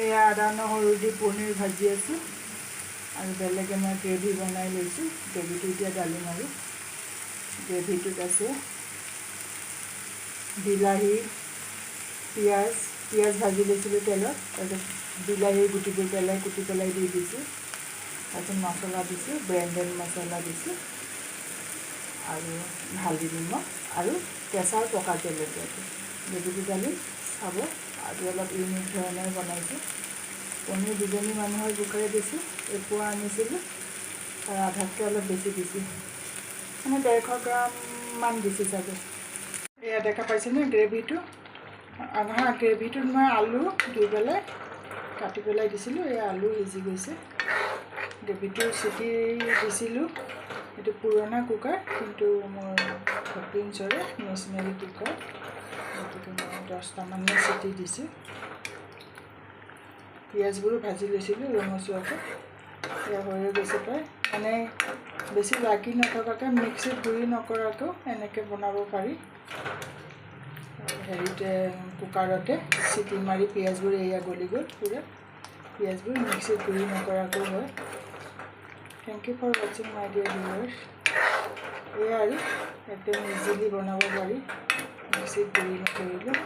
এয়া আদা নহৰু দি পনীৰ ভাজি আছোঁ আৰু বেলেগে মই গ্ৰেভি বনাই লৈছোঁ। গ্ৰেভিটো এতিয়া ঢালিম আৰু গ্ৰেভিটোত আছে বিলাহী, পিঁয়াজ পিঁয়াজ ভাজি লৈছিলোঁ তেলত, তাৰপিছত বিলাহীৰ গুটিবোৰ পেলাই, কুটি পেলাই দি দিছোঁ। তাৰপিছত মছলা দিছোঁ, ব্ৰেণ্ডেড মছলা দিছোঁ। আৰু হালধি নিমখ আৰু কেঁচা পকা জলকীয়াটো গ্ৰেভিটো ঢালি চাব আজি অলপ ইউনিক ধৰণে বনাইছোঁ। পনীৰ দুজনী মানুহৰ জোখাৰে দিছোঁ। এপোৱা আনিছিলোঁ। তাৰ আধাতকৈ অলপ বেছি দিছোঁ। মানে ডেৰশ গ্ৰামমান দিছোঁ চাগে। এয়া দেখা পাইছেনে গ্ৰেভিটো? নহয় গ্ৰেভিটোত মই আলু দি পেলাই কাটি পেলাই দিছিলোঁ। এই আলু সিজি গৈছে। গ্ৰেভিটো চিটি দিছিলোঁ। এইটো পুৰণা কুকাৰ, কিন্তু মোৰ ফিফটিনছৰে নেশ্যনেল কুকাৰ মই দহটামানে চিটি দিছোঁ। পিঁয়াজবোৰো ভাজি লৈছিলোঁ ৰঙচুৱাকৈ এয়া হৈয়ে গৈছে প্ৰায়। মানে বেছি লাগি নথকাকৈ মিক্সিত গুড়ি নকৰাকৈও এনেকৈ বনাব পাৰি। হেৰিতে, কুকাৰতে চিটি মাৰি পিঁয়াজবোৰ এয়া গলি গ'ল পূৰা। পিঁয়াজবোৰ মিক্সিত গুড়ি নকৰাকৈ হয়। থেংক ইউ ফৰ ৱাচিং মাই ডিয়াৰ ভিউৱাৰ্ছ এয়া আৰু একদম ইজিলি বনাব পাৰি। মিক্সিত গুড়ি নকৰিলেও